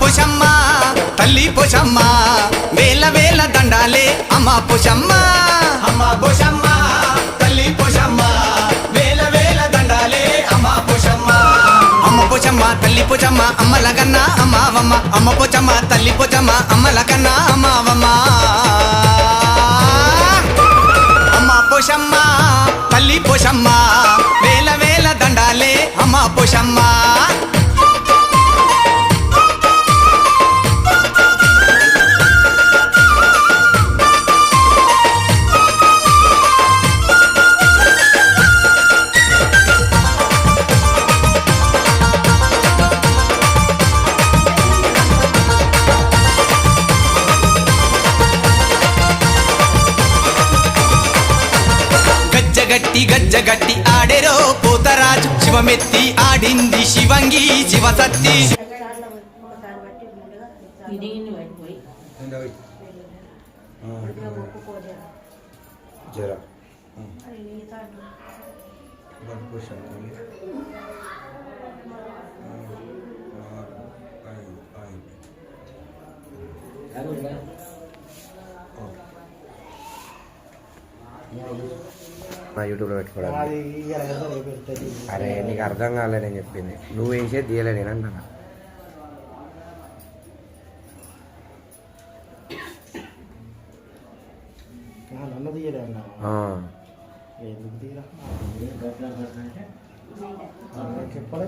పోషమ్మ తల్లి పోషమ్మ వేల వేల దండాలే అమ్మ పోషమ్మ. అమ్మ పోషమ్మ తల్లి పోషమ్మ వేల వేల దండాలే అమ్మ పోషమ్మ. అమ్మ పోచమ్మ తల్లి పోచమ్మ అమ్మల కన్నా అమ్మావమ్మ. అమ్మ పోచమ్మ తల్లి పోచమ్మ అమ్మల కన్నా అమ్మావమ్మ. అమ్మ పోషమ్మ తల్లి పోషమ్మ వేల వేల దండాలే అమ్మ పోషమ్మ. గజ్జగట్టి ఆడెరో పోతరాజు. శివమెత్తి ఆడింది శివంగి శివసత్తి. ఒకసారి బట్టి ముందుగా ఇది ఇన్ని పడిపోయి ఒప్పుకోలేదు జర అది మిగతా నా యూట్యూబ్లో పెట్టుకోవడానికి అది ఇవాళ పెడుతుంది అరే నీకు అర్థం కాలే నేను చెప్పింది నువ్వు వేసేది తీయలే నేను అంటున్నా నన్ను తీయలే అన్నా ఆ, ఎందుకు తీయరా చెప్పలే